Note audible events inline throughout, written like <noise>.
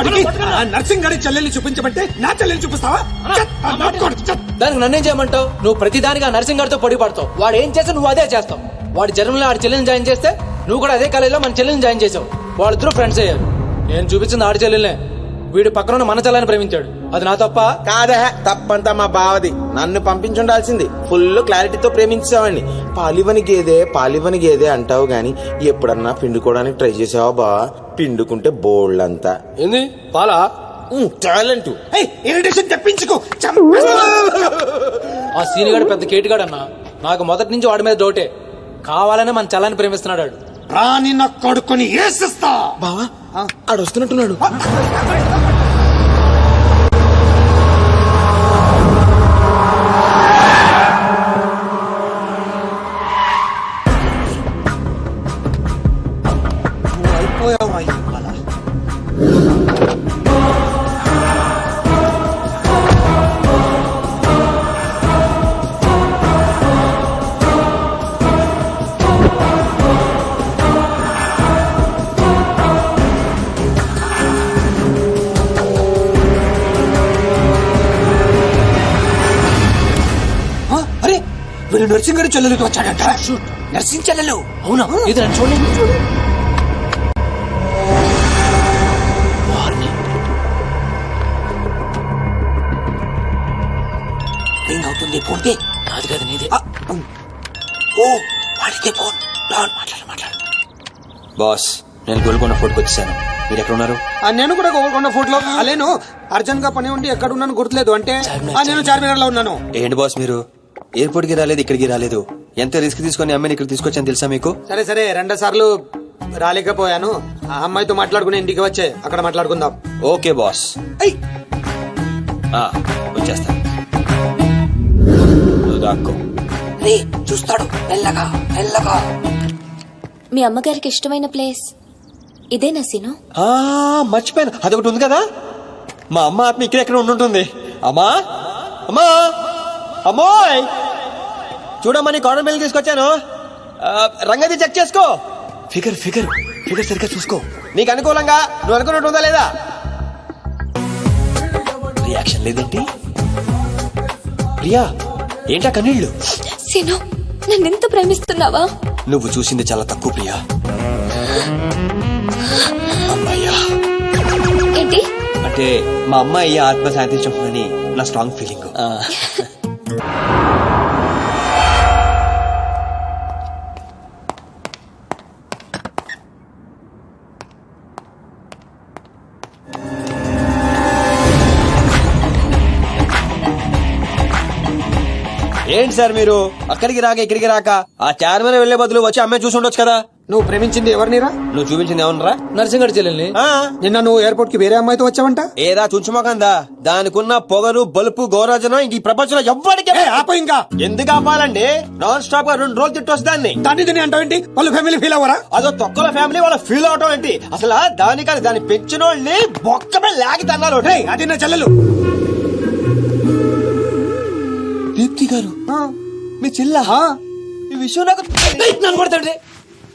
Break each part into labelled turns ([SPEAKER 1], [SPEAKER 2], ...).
[SPEAKER 1] వాడికి ఆ నర్సింగ్ గారి చెల్లెల్ని చూపించమంటే నా చెల్లెల్ని చూపిస్తావా.
[SPEAKER 2] దానికి నన్నేం చేయమంటావు? నువ్వు ప్రతిదానికి ఆ నర్సింగ్ గారితో పొడి పడతావు. వాడు ఏం చేస్తే నువ్వు అదే చేస్తావు. వాడి జన్మలో ఆడి చెల్లెని జాయిన్ చేస్తే నువ్వు కూడా అదే కాలేజీలో మన చెల్లెని జాయిన్ చేసావు. వాళ్ళిద్దరూ ఫ్రెండ్స్ అయ్యారు. నేను చూపించింది ఆడి చెల్లెలనే. వీడు పక్కన ఉన్న మన చెల్లెని ప్రేమించాడు. అది నా తప్ప?
[SPEAKER 3] కాదే తప్పంతా మా బావది. నన్ను పంపించుండాల్సింది. ఫుల్ క్లారిటీతో ప్రేమించావండి పాలివని గేదే పాలివని గేదే అంటావు గాని ఎప్పుడన్నా పిండుకోవడానికి ట్రై చేసావా బా? పిండుకుంటే బోల్డ్ అంతా
[SPEAKER 2] ఏంది? పాలా?
[SPEAKER 3] టాలెంట్.
[SPEAKER 1] ఏయ్, ఇరిటేషన్ తెప్పించుకో.
[SPEAKER 2] ఆ సీనిగాడు పెద్ద కేటుగాడు అన్న నాకు మొదటి నుంచి వాడి మీద డౌటే. కావాలనే మన చెల్లని ప్రేమిస్తున్నాడు వాడు.
[SPEAKER 1] రాని నా కొడుకుని ఏసిస్తా.
[SPEAKER 3] బావా ఆడు వస్తున్నట్టున్నాడు
[SPEAKER 1] వీళ్ళు నర్సింగ్ గారి చెల్లెలతో వచ్చాడట. నర్సింగ్ చెల్లెలు.
[SPEAKER 2] అవునా? ఇది నన్ను చూడండి.
[SPEAKER 1] రింగ్ అవుతుంది ఫోన్కి
[SPEAKER 2] నాది కదా నీదే.
[SPEAKER 1] ఓ వాడికే ఫోన్. మాట్లాడు మాట్లాడు.
[SPEAKER 4] బాస్ నేను గోల్కొండ ఫోర్ట్కి వచ్చేసాను. మీరు ఎక్కడ ఉన్నారు
[SPEAKER 1] నేను కూడా గోల్కొండ ఫోర్ట్లో అలేను అర్జెంట్గా పని ఉండి ఎక్కడ ఉన్నాను గుర్తులేదు. అంటే నేను చార్మినార్. లో ఉన్నాను.
[SPEAKER 4] ఏంటి బాస్ మీరు? ఎయిర్పోర్ట్కి రాలేదు ఇక్కడికి రాలేదు. ఎంత రిస్క్ తీసుకొని అమ్మాయిని ఇక్కడ తీసుకొచ్చాను తెలుసా మీకు?
[SPEAKER 1] సరే సరే రెండు సార్లు రాలేకపోయాను. ఆ అమ్మాయితో మాట్లాడుకుని ఇంటికి వచ్చే అక్కడ మాట్లాడుకుందాం.
[SPEAKER 4] Okay boss.
[SPEAKER 1] ఐ
[SPEAKER 4] ఆ, వచ్చేస్తా. నువ్వు దాక్కో.
[SPEAKER 1] రే చూస్తాడు. మెల్లగా మెల్లగా.
[SPEAKER 5] మీ అమ్మగారికి ఇష్టమైన ప్లేస్. ఇదేనా సీను.
[SPEAKER 4] ఆ, మర్చిపోయాను. అదొకటి ఉంది కదా? మా అమ్మ ఆత్మ ఇక్కడ ఎక్కడ ఉండుంటుంది. అమ్మా! అమ్మా! అమ్మోయ్! చూడమ్మా నీ కాటన్ బిల్ తీసుకొచ్చాను రంగది చెక్ చేసుకో. ఫిగర్ ఫిగర్ ఫిగర్ సరిగ్గా చూసుకో. నీకు అనుకూలంగా నువ్వు అనుకున్నట్టు ఉందా లేదా? రియాక్షన్ లేదేంటి? ప్రియా ఏంటా కన్నీళ్ళు?
[SPEAKER 5] సీను నన్ను ఎంత ప్రేమిస్తున్నావా?
[SPEAKER 4] నువ్వు చూసింది చాలా తక్కువ ప్రియా. అమ్మాయ్యా.
[SPEAKER 5] ఏంటి?
[SPEAKER 4] అంటే మా అమ్మాయి ఆత్మ శాంతించమని నా స్ట్రాంగ్ ఫీలింగ్ <laughs> ఏంటి సార్ మీరు? అక్కడికి రాక ఇక్కడికి రాక ఆ చార్మన్ వెళ్ళే బదులు వచ్చి అమ్మాయి చూసి ఉండొచ్చు కదా.
[SPEAKER 1] నువ్వు ప్రేమించింది ఎవరినిరా?
[SPEAKER 4] నువ్వు చూపించింది ఏమన్నారా
[SPEAKER 2] నర్సింగ్ గారి చెల్లెల్ని.
[SPEAKER 4] ఆ,
[SPEAKER 1] నిన్న నువ్వు ఎయిర్పోర్ట్కి వేరే అమ్మాయితో వచ్చావంట?
[SPEAKER 4] ఏదా చుంచుమకందా? దానికున్న పొగరు బలుపు గౌరవజనం ఇంక ఈ ప్రపంచంలో ఎవ్వడికి
[SPEAKER 1] ఏ, ఆపు ఇంకా.
[SPEAKER 4] ఎందుకు ఆపాలండి? నాన్ స్టాప్గా రెండు రోజులు తిట్టొచ్చు దాన్ని.
[SPEAKER 1] దాన్ని తిని అంటావేంటి వాళ్ళు ఫ్యామిలీ ఫీల్ అవ్వరా?
[SPEAKER 4] అదో తొక్కల ఫ్యామిలీ వాళ్ళ ఫీల్ అవటం ఏంటి? అసలు దానికని దాన్ని పెంచిన వాళ్ళని బొక్కమే లాగి తన్నారు
[SPEAKER 1] రేయ్, అది నా చెల్లెలు.
[SPEAKER 4] దీప్తి గారు. మీ చెల్ల? ఈ విషయం నాకు
[SPEAKER 2] కొడతాడు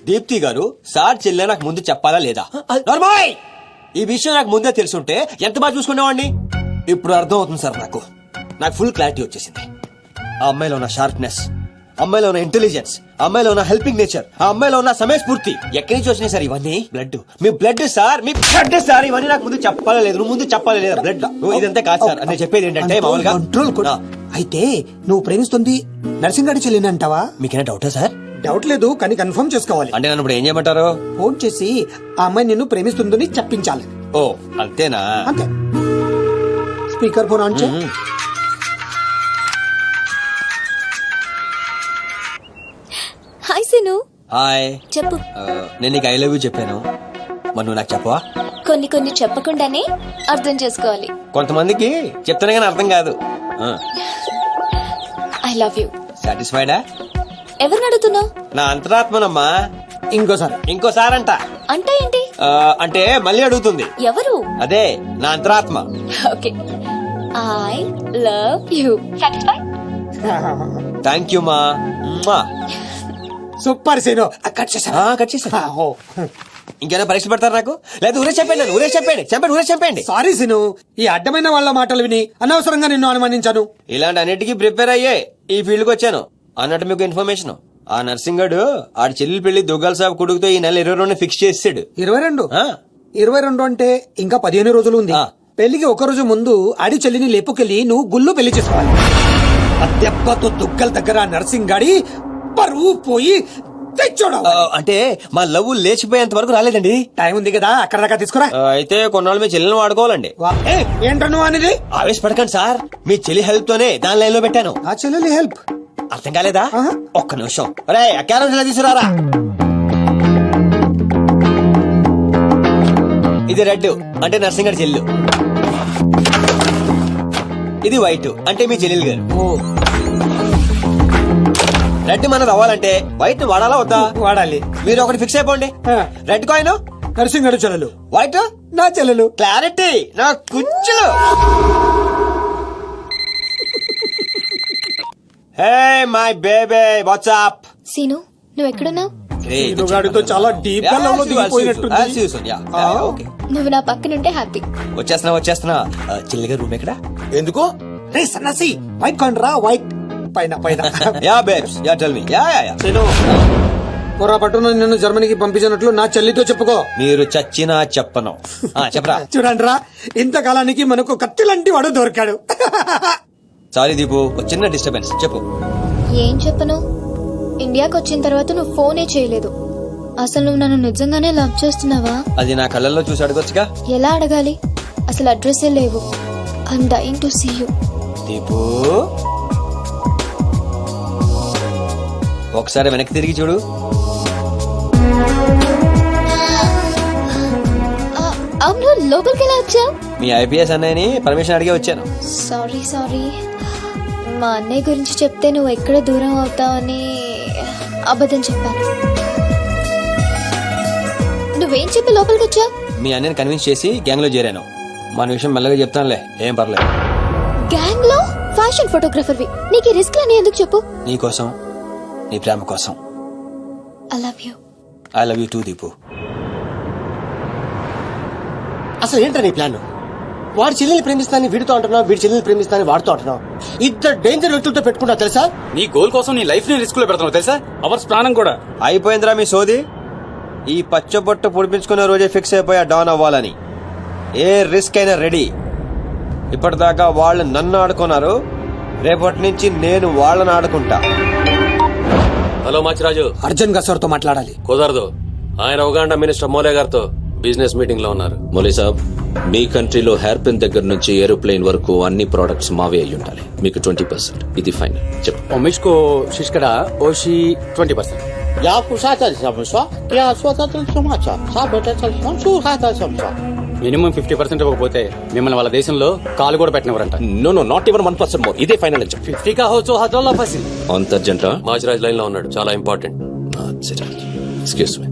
[SPEAKER 4] దీప్తి గారు సార్ చెల్లె నాకు ముందు చెప్పాలా లేదా? నార్మల్ ఈ విషయం నాకు ముందే తెలుసుంటే ఎంత బాగా చూసుకునేవాడిని? ఇప్పుడు అర్థం అవుతుంది సార్ నాకు. నాకు ఫుల్ క్లారిటీ వచ్చేసింది. ఆ అమ్మాయిలో ఉన్న షార్ప్నెస్ అమ్మాయిలో ఉన్న ఇంటెలిజెన్స్ అమ్మాయిలో ఉన్న హెల్పింగ్ నేచర్ ఆ అమ్మాయిలో ఉన్న సమయస్ఫూర్తి. ఎక్కడి నుంచి వచ్చినాయి సార్ ఇవన్నీ? బ్లడ్ మీ బ్లడ్ సార్ మీ బ్లడ్ సార్ ఇవన్నీ నాకు ముందు చెప్పాలా లేదు. నువ్వు ముందు చెప్పాలా లేదా బ్లడ్ ఇదంతా కాదు సార్. నేను చెప్పేది ఏంటంటే మామూలుగా
[SPEAKER 1] కంట్రోల్ కొడు. అయితే నువ్వు ప్రేమిస్తుంది నర్సింగ్ గారి చెల్లిని అంటావా?
[SPEAKER 4] మీకేనా డౌటా సార్?
[SPEAKER 1] డౌట్ లేదు కానీ కన్ఫర్మ్ చేసుకోవాలి.
[SPEAKER 4] అంటే నన్ను ఇప్పుడు ఏం చేయమంటారు?
[SPEAKER 1] ఫోన్ చేసి ఆ అమ్మాయి నిన్ను ప్రేమిస్తుందని చెప్పించాలి.
[SPEAKER 4] ఓ అంతేనా?
[SPEAKER 1] అంతే. స్పీకర్ ఫోన్ ఆన్ చేయి.
[SPEAKER 5] హాయ్. చెప్పు.
[SPEAKER 4] నేను నీకు ఐ లవ్ యూ చెప్పాను. మరి నువ్వు నాకు చెప్పవా?
[SPEAKER 5] కొన్ని కొన్ని చెప్పకుండానే అర్థం చేసుకోవాలి.
[SPEAKER 4] కొంతమందికి చెప్తానే కానీ అర్థం కాదు.
[SPEAKER 5] ఐ లవ్ యూ
[SPEAKER 4] సాటిస్ఫైడా
[SPEAKER 5] ఎవరిని అడుగుతున్నావు?
[SPEAKER 4] నా అంతరాత్మనమ్మా.
[SPEAKER 1] ఇంకోసారి
[SPEAKER 4] ఇంకోసారంట.
[SPEAKER 5] అంటే ఏంటి?
[SPEAKER 4] ఆ, అంటే మళ్ళీ అడుగుతుంది.
[SPEAKER 5] ఎవరు?
[SPEAKER 4] అదే నా అంతరాత్మ.
[SPEAKER 5] Okay. I love you satisfy
[SPEAKER 4] thank you మా.
[SPEAKER 1] Super scene. కట్ చేసా
[SPEAKER 4] ఆ, కట్ చేసా
[SPEAKER 1] ఓ.
[SPEAKER 4] ఇంకేనా పరీక్ష పెడతారు నాకు? లేదా ఊరే చెప్పండి ఊరే చెప్పండి చెప్పండి ఊరే చెప్పండి
[SPEAKER 1] సారీ సిను ఈ అడ్డమైన వాళ్ళ మాటలు విని అనవసరంగా నిన్ను అనుమానించాను.
[SPEAKER 4] ఇలాంటి అన్నిటికీ ప్రిపేర్ అయ్యే ఈ ఫీల్డ్కి వచ్చాను. అన్నట్టు మీకు ఇన్ఫర్మేషన్. ఆ నర్సింగ్ గడు ఆడి చెల్లెలు పెళ్ళి దుగ్గాల సాబ్ కొడుకుతో ఈ నెల ఇరవై రెండు ఫిక్స్ చేసాడు
[SPEAKER 1] ఇరవై రెండు. ఇరవై రెండు అంటే ఇంకా పదిహేను రోజులు ఉంది. పెళ్ళికి ఒక రోజు ముందు ఆడి చెల్లిని లేపుకెళ్ళి నువ్వు గుళ్ళు పెళ్ళి చేసుకోవాలి. దెబ్బతో దుగ్గల దగ్గర నర్సింగ్ గాడి పరువు పోయి తెచ్చోడు.
[SPEAKER 4] అంటే మా లవ్ లేచిపోయేంత వరకు రాలేదండి.
[SPEAKER 1] టైం ఉంది కదా అక్కడ దాకా తీసుకురా.
[SPEAKER 4] అయితే కొన్నాళ్ళు మీ చెల్లెని వాడుకోవాలండి.
[SPEAKER 1] వా- ఏ, ఏంట్రా నువ్వు అనేది?
[SPEAKER 4] ఆవేశపడకండి సార్. మీ చెల్లి హెల్ప్ తోనే దాని లైన్లో పెట్టాను.
[SPEAKER 1] నా చెల్లెలి హెల్ప్?
[SPEAKER 4] అర్థం కాలేదా. ఒక్క నిమిషం. రే క్యారం తీసుకురారా? ఇది రెడ్ అంటే నర్సింగ్ గారి చెల్లు. ఇది వైట్ అంటే మీ చెల్లెలు గారు.
[SPEAKER 1] ఓ.
[SPEAKER 4] రెడ్ మనది అవ్వాలంటే వైట్ వాడాలా వద్దా?
[SPEAKER 1] వాడాలి.
[SPEAKER 4] మీరు ఒకటి ఫిక్స్ అయిపోండి. Red coin?
[SPEAKER 1] నర్సింగ్ గారు చెల్లెలు.
[SPEAKER 4] వైట్?
[SPEAKER 1] నా చెల్లెలు.
[SPEAKER 4] క్లారిటీ. నా కుచ్చులు. Hey my baby
[SPEAKER 5] what's up Seenu నువ్వు ఎక్కడున్నావు
[SPEAKER 1] గాడితో చాలా డీప్గా లవ్లో దిగిపోయినట్టుంది. ఆ.
[SPEAKER 5] నువ్వు నా పక్కనుంటే హ్యాపీ
[SPEAKER 4] వచ్చేస్తున్నా వచ్చేస్తున్నా. చిల్లిగా రూమ్ ఎక్కడ?
[SPEAKER 3] ఎందుకు?
[SPEAKER 1] రే సన్నాసి వైట్ కాన్ రా వైట్ పైన పైన.
[SPEAKER 4] Yeah babes yeah tell me yeah yeah yeah
[SPEAKER 1] పొరపాటున నిన్ను జర్మనీకి పంపించినట్లు నా చెల్లితో చెప్పుకో.
[SPEAKER 4] మీరు చచ్చినా చెప్పను. ఆ, చెప్పరా? <laughs>
[SPEAKER 1] చూడండి రా ఇంతకాలానికి మనకు కత్తి లాంటి వాడు దొరికాడు. <laughs>
[SPEAKER 4] సారీ దీపు ఒక చిన్న డిస్టర్బెన్స్ చెప్పు.
[SPEAKER 5] ఏం చెప్పను? ఇండియాకి వచ్చిన తర్వాత నువ్వు ఫోనే చేయలేదు. అసలు నువ్వు నన్ను నిజంగానే లవ్ చేస్తున్నావా?
[SPEAKER 4] అది నా కళ్ళల్లో చూసి అడగొచ్చుగా?
[SPEAKER 5] ఎలా అడగాలి? అసలు అడ్రస్సే లేవు. I'm dying to see you
[SPEAKER 4] Deepu ఒకసారి వెనక్కి తిరిగి చూడు.
[SPEAKER 5] అవును లోపలికి ఎలా వచ్చావు?
[SPEAKER 4] మీ ఐపీఎస్ అన్నయ్యని పర్మిషన్ అడిగే వచ్చాను.
[SPEAKER 5] Sorry sorry. మా అన్నయ్య గురించి చెప్తే నువ్వు ఎక్కడ దూరం అవుతావని అబద్ధం చెప్పాను. నువ్వేం చెప్పి లోపలికి వచ్చావు?
[SPEAKER 4] మీ అన్నయ్యని కన్విన్స్ చేసి గ్యాంగ్లో చేరాను. మన విషయం మెల్లగా చెప్తానులే ఏం పర్లేదు.
[SPEAKER 5] గ్యాంగ్లో ఫ్యాషన్ ఫోటోగ్రఫర్వి నీకు రిస్క్ అని ఎందుకు చెప్పు?
[SPEAKER 4] నీ కోసం నీ ప్రేమ కోసం.
[SPEAKER 5] I love you
[SPEAKER 4] I love you too Deepu
[SPEAKER 6] అసలు ఏంటో నీ ప్లాన్? వాడి చెల్లెల్ని ప్రేమిస్తానని వీడితో అంటున్నావు వీడి చెల్లెల్ని ప్రేమిస్తానని వాడితో అంటున్నావు. ఇద్దరు డేంజర్ వ్యక్తులతో పెట్టుకున్నా తెలుసా?
[SPEAKER 7] నీ గోల్ కోసం నీ లైఫ్ని రిస్క్లో పెడుతున్నావు తెలుసా? అవర్స్ ప్రాణం కూడా.
[SPEAKER 4] అయిపోయిందిరా మీ సోది. ఈ పచ్చబొట్టు పొడిపించుకునే రోజే ఫిక్స్ అయిపోయా డాన్ అవ్వాలని. ఏ రిస్క్ అయినా రెడీ ఇప్పటిదాకా వాళ్ళు నన్ను ఆడుకున్నారు. రేపటి నుంచి నేను వాళ్ళని ఆడుకుంటా.
[SPEAKER 7] హలో మాచిరాజు.
[SPEAKER 1] అర్జున్గా సార్తో మాట్లాడాలి.
[SPEAKER 7] కుదరదు. ఆయన ఉగాండా మినిస్టర్ మోలే గారితో బిజినెస్ మీటింగ్లో ఉన్నారు.
[SPEAKER 8] మోలే సాబ్ మీ కంట్రీలో హెయిర్ పిన్ దగ్గర నుంచి ఏరోప్లేన్ వరకు అన్ని ప్రొడక్ట్స్ మావే అయి ఉండాలి మీకు ట్వంటీ పర్సెంట్. ఇది ఫైనల్. చెప్పు.
[SPEAKER 7] ముష్కో శిష్కడ? ఓషి ట్వంటీ పర్సెంట్.
[SPEAKER 6] యా కుసా చల్సా యా క్యా సోతా చల్సా మాచా సా
[SPEAKER 7] మినిమం ఫిఫ్టీ పర్సెంట్ ఇవ్వకపోతే మిమ్మల్ని వాళ్ళ దేశంలో కాలు కూడా పెట్టినవారంట
[SPEAKER 8] no no not even one percent more ఇదే ఫైనల్ అని చెప్పి
[SPEAKER 7] ఫిఫ్టీ కావచ్చు హజోల్లో
[SPEAKER 8] పర్సెంట్ అంతర్జంట?
[SPEAKER 7] మాచిరాజ్ లైన్లో ఉన్నాడు. చాలా important
[SPEAKER 8] Machiraj. Excuse me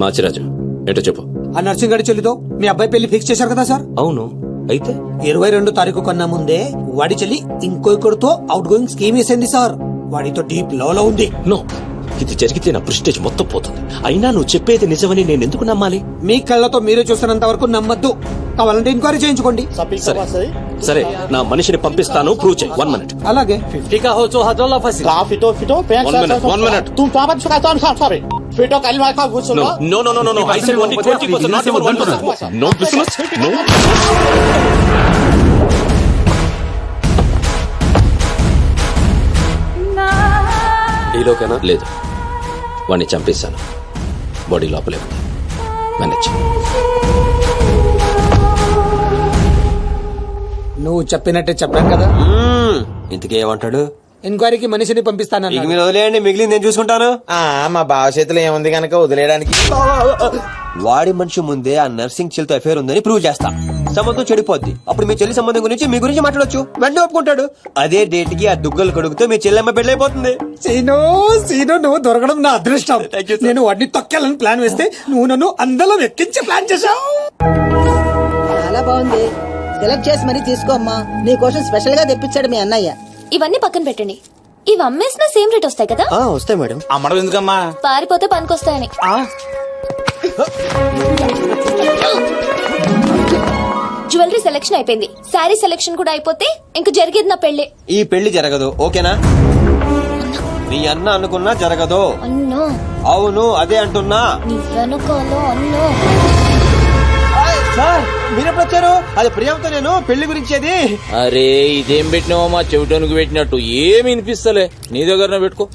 [SPEAKER 8] Machiraju ఏంటో చెప్పు?
[SPEAKER 1] ఆ నర్సింగ్ గడి చెల్లితో మీ అబ్బాయి పెళ్ళి ఫిక్స్ చేశారు కదా సార్?
[SPEAKER 8] అవును. అయితే?
[SPEAKER 1] ఇరవై రెండు తారీఖు కన్నా ముందే వాడి చెల్లి ఇంకొకరితో అవుట్ గోయింగ్ స్కీమ్ వేసింది సార్. వాడితో డీప్లో లో ఉంది.
[SPEAKER 8] నో ఇది జరిగితే నా ప్రిస్టేజ్ మొత్తం పోతుంది. అయినా నువ్వు చెప్పేది నిజమని నేను ఎందుకు నమ్మాలి?
[SPEAKER 1] మీ కళ్ళతో మీరే చూసినంత వరకు నమ్మద్దు. కావాలంటే ఎంక్వైరీ చేయించుకోండి.
[SPEAKER 8] సరే. నా మనిషిని పంపిస్తాను ప్రూవ్ చేయి. వన్ మినిట్
[SPEAKER 1] అలాగే.
[SPEAKER 7] ఫిఫ్టీకా
[SPEAKER 8] లేదు. వాడిని చంపేశాను. బాడీ లోపలే ఉంది. మేనేజ్
[SPEAKER 1] నువ్వు చెప్పినట్టే చెప్పాను కదా.
[SPEAKER 4] ఇంతకీ ఏమంటాడు?
[SPEAKER 1] ఎంక్వైరీకి మనిషిని
[SPEAKER 4] ఇక
[SPEAKER 1] పంపిస్తానన్నా
[SPEAKER 4] మీరు వదిలేయండి మిగిలింది నేను చూసుకుంటాను.
[SPEAKER 3] ఆ మా బావ చేతిలో ఏముంది గనక వదిలేయడానికి.
[SPEAKER 4] వాడి మనిషి ముందే ఆ నర్సింగ్ చెల్లితో అఫేర్ ఉందని ప్రూవ్ చేస్తా. సంబంధం చెడిపోద్ది. అప్పుడు మీ చెల్లి సంబంధం గురించి మీ గురించి మాట్లాడొచ్చు. వెంటనే ఒప్పుకుంటాడు. అదే డేట్కి ఆ దుగ్గలు కడుగుతూ మీ చెల్లెమ్మ పెళ్ళైపోతుంది.
[SPEAKER 1] సీను సీను నువ్వు దొరకడం నా అదృష్టం. నేను వాడిని తొక్కాలని ప్లాన్ వేస్తే నువ్వు నన్ను అందరం ఎక్కించి ప్లాన్ చేశావు.
[SPEAKER 9] చాలా బాగుంది. సెలెక్ట్ చేసి మరీ తీసుకోమ్మా నీకోసం స్పెషల్గా తెప్పించాడు మీ అన్నయ్య.
[SPEAKER 5] ఇవన్నీ పక్కన పెట్టండి. ఇవి అమ్మేసిన సేమ్ రేట్ వస్తాయి కదా?
[SPEAKER 6] వస్తాయి మేడం.
[SPEAKER 3] అమ్మడం ఎందుకమ్మా?
[SPEAKER 5] పారిపోతే పనికొస్తాయని. జ్యువెలరీ సెలెక్షన్ అయిపోయింది. శారీ సెలెక్షన్ కూడా అయిపోతే ఇంక జరిగేది నా పెళ్ళి.
[SPEAKER 4] ఈ పెళ్ళి జరగదు ఓకేనా? నీ అన్న అనుకున్నా జరగదు.
[SPEAKER 5] అన్నో.
[SPEAKER 4] అవును అదే అంటున్నా.
[SPEAKER 5] నీ వెనుకాలో అన్నో
[SPEAKER 4] సార్ అది ప్రియాంతో నేను పెళ్ళి గురించేది.
[SPEAKER 8] అరే ఇదేం పెట్టినావో మా చెవిటోనికి పెట్టినట్టు ఏమి వినిపిస్తలే. నీ దగ్గరనే పెట్టుకో.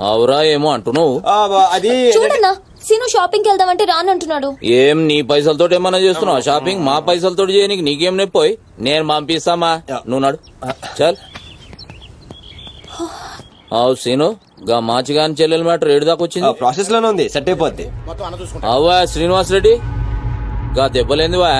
[SPEAKER 8] అవురా ఏమో అంటున్నావు.
[SPEAKER 4] ఆ, బ- అది
[SPEAKER 5] చూడన్నా. సీను షాపింగ్కి వెళ్దామంటే రానంటున్నాడు
[SPEAKER 8] ఏం నీ పైసలతో ఏమన్నా చేస్తున్నావు? షాపింగ్ మా పైసలతో చేయనీకి నీకేం నొప్పోయి నేను పంపిస్తామా? నువ్వు నాడు. చల్. అవు సీను గా మాచిగాని చెల్లెల మ్యాటర్ ఏడు దాకా వచ్చింది?
[SPEAKER 4] ప్రాసెస్లోనే ఉంది సెట్ అయిపోద్ది.
[SPEAKER 8] అవ్వా శ్రీనివాస్ రెడ్డి. గా దెబ్బలేందివా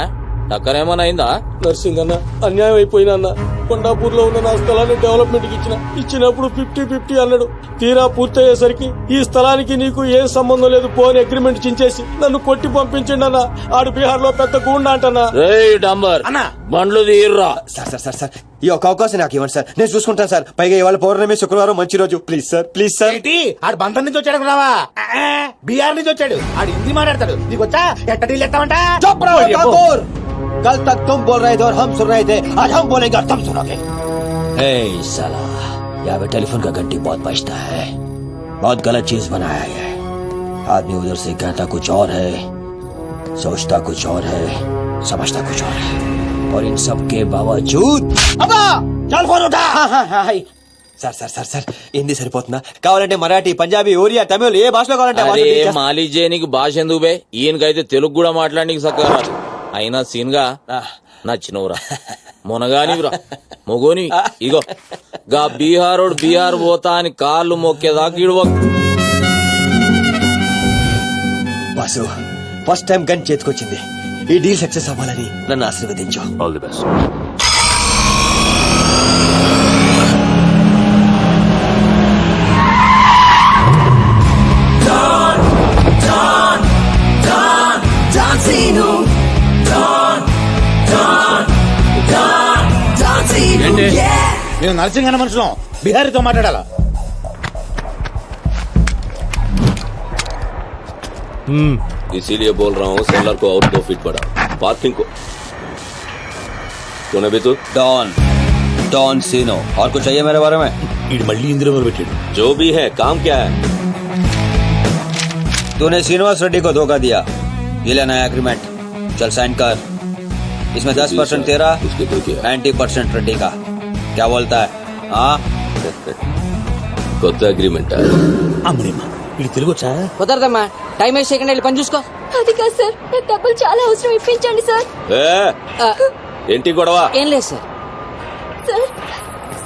[SPEAKER 8] టక్కరేమన్నా అయిందా
[SPEAKER 10] నర్సింగ్ అన్న అన్యాయం అయిపోయినా అన్న. కొండాపూర్లో ఉన్న నా స్థలాన్ని డెవలప్మెంట్కి ఇచ్చిన. ఇచ్చినప్పుడు ఫిఫ్టీ ఫిఫ్టీ అన్నాడు. తీరా పూర్తయ్యేసరికి ఈ స్థలానికి నీకు ఏం సంబంధం లేదు ఫోన్ అగ్రిమెంట్ చించేసి నన్ను కొట్టి పంపించండి అన్న. ఆడు బీహార్లో పెద్ద గుండా అంటన్నా.
[SPEAKER 8] డంబర్. బండ్లు
[SPEAKER 4] ఈ ఒక అవకాశం నాకు ఇవ్వండి సార్. నేను చూసుకుంటాను సార్. పైగా ఇవాళ పౌర్ణమి శుక్రవారం మంచి రోజు. Please sir. Please
[SPEAKER 6] sir. ఆడు బంధం నుంచి వచ్చాడు రావా బీఆర్ నుంచి వచ్చాడు. ఆడు హిందీ మాట్లాడతాడు. నీకు వచ్చా ఎట్ట డీల్ ఎత్తామంటా
[SPEAKER 4] कल तक तुम बोल रहे थे और हम सुन रहे थे आज हम बोलेंगे और तुम सुनोगे ए साला यहाँ पे टेलीफोन का घंटी बहुत बजता है बहुत गलत चीज बनाया है आदमी उधर से कहता कुछ और है सोचता कुछ और है समझता कुछ और है और इन सब के बावजूद अबा चल फोन उठा sir sir sir sir Hindi సరిపోతుందా కావాలంటే మరాఠీ పంజాబీ ఒరియా తమిళ్ ఏ భాషలో కావాలంటే ఆ భాషలో
[SPEAKER 8] అరే
[SPEAKER 4] teach చేస్తా.
[SPEAKER 8] మాలి చేయనీకి భాష ఎందుకు బే ఈయనకైతే తెలుగు కూడా మాట్లాడనీకి సక్కగా రాదు అయినా సీన్గా నచ్చినవురా. మునగానివిరా. మొగోని ఇగో. గా బీహారోడు బీహార్ పోతా అని కాళ్ళు మొక్కేదాకా ఇడవ.
[SPEAKER 4] బాసు ఫస్ట్ టైం గన్ చేతికొచ్చింది. ఈ డీల్ సక్సెస్ అవ్వాలని నన్ను ఆశీర్వదించు.
[SPEAKER 7] ఆల్ ది బెస్ట్
[SPEAKER 6] నేను నరసింహ మనుషులం బీహారీతో మాట్లాడాలా
[SPEAKER 7] इसीलिए बोल रहा हूँ सेलर को और दो फीट बढ़ा पार्किंग को कौन है बे तू
[SPEAKER 4] डॉन डॉन सीनो और कुछ चाहिए मेरे बारे में
[SPEAKER 6] ఇది మళ్ళీ ఇందులో పెట్టాడు
[SPEAKER 7] जो भी है काम क्या है
[SPEAKER 4] तूने श्रीनिवास रेड्डी को धोखा दिया ये लेना है एग्रीमेंट चल साइन कर इसमें दस परसेंट तेरा
[SPEAKER 7] उसके तो क्या
[SPEAKER 4] नाइन्टी परसेंट रेड्डी का क्या बोलता है हाँ
[SPEAKER 7] కొత్త అగ్రిమెంట్
[SPEAKER 6] అమ్మడేమ్మా ఇది తెలుగు వచ్చా
[SPEAKER 2] కుదరదమ్మా టైం వేస్ట్ చేయకుండా వెళ్ళి పని చూసుకో
[SPEAKER 5] అది కాదు సార్ నాకు డబ్బులు చాలా అవసరం ఇప్పించండి సార్
[SPEAKER 7] ఏంటి గొడవ
[SPEAKER 2] ఏం లేదు సార్
[SPEAKER 5] సార్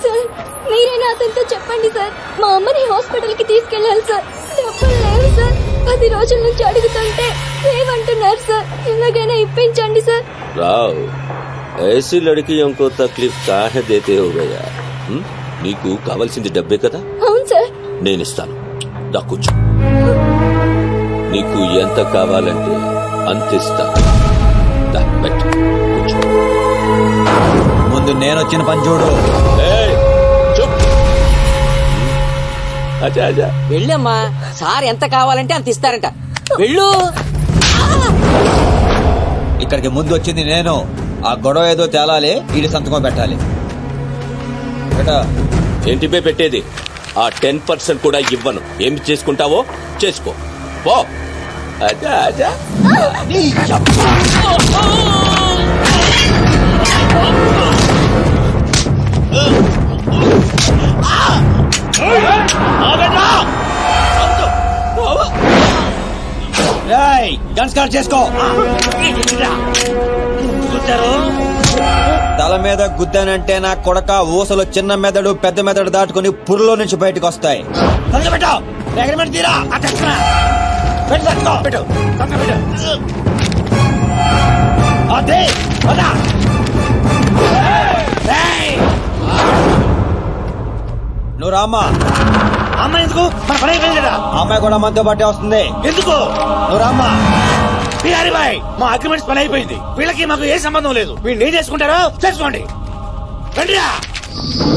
[SPEAKER 5] సార్ మీరైనా అతనితో చెప్పండి సార్ మా అమ్మని హాస్పిటల్ కి తీసుకెళ్ళాలి సార్ డబ్బులు లేవు సార్ పది రోజుల నుంచి అడుగుతుంటే లేవంటున్నారు సార్ ఎలాగైనా ఇప్పించండి సార్
[SPEAKER 7] రావ్ ऐसी लड़कियों को तकलीफ काहे देते हो गया హ్మ్? నీకు కావాల్సింది డబ్బే కదా
[SPEAKER 5] అవును సార్
[SPEAKER 7] నేను ఇస్తాను దా కూర్చో నీకు ఎంత కావాలంటే అంత ఇస్తాను దా, పెట్టు కూర్చో
[SPEAKER 4] ముందు నేను వచ్చిన పని చూడు
[SPEAKER 7] ఏయ్, చూప్. అచ్చా అచ్చా
[SPEAKER 2] వెళ్ళమ్మా సార్ ఎంత కావాలంటే అంత ఇస్తారంట వెళ్ళు
[SPEAKER 4] ఇక్కడికి ముందు వచ్చింది నేను ఆ గొడవ ఏదో తేలాలి వీడి సంతకం పెట్టాలి. బేటా
[SPEAKER 7] ఏంటి బే పెట్టేది? ఆ టెన్ పర్సెంట్ కూడా ఇవ్వను. ఏం చేసుకుంటావో చేసుకో. పో.
[SPEAKER 4] చేసుకో. తల మీద గుద్దానంటే నా కొడక ఊసలు చిన్న మెదడు పెద్ద మెదడు దాటుకుని పుర్లో నుంచి బయటకు వస్తాయి. నువ్వు రామ్మా.
[SPEAKER 6] అమ్మ ఎందుకు? మన పని అయిపోయింది
[SPEAKER 4] అమ్మాయి కూడా మనతో పాటే వస్తుంది.
[SPEAKER 6] ఎందుకు?
[SPEAKER 4] నువ్వు రామ్మా.
[SPEAKER 6] బిహారీ బాయ్ మా అగ్రిమెంట్స్ పని అయిపోయింది. వీళ్ళకి మాకు ఏ సంబంధం లేదు. వీళ్ళు ఏం చేసుకుంటారో చేసుకోండి రండిరా.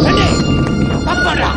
[SPEAKER 6] రండి. తప్పకుండా.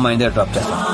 [SPEAKER 4] రామ్మా ఇందే డ్రాప్ చేస్తాను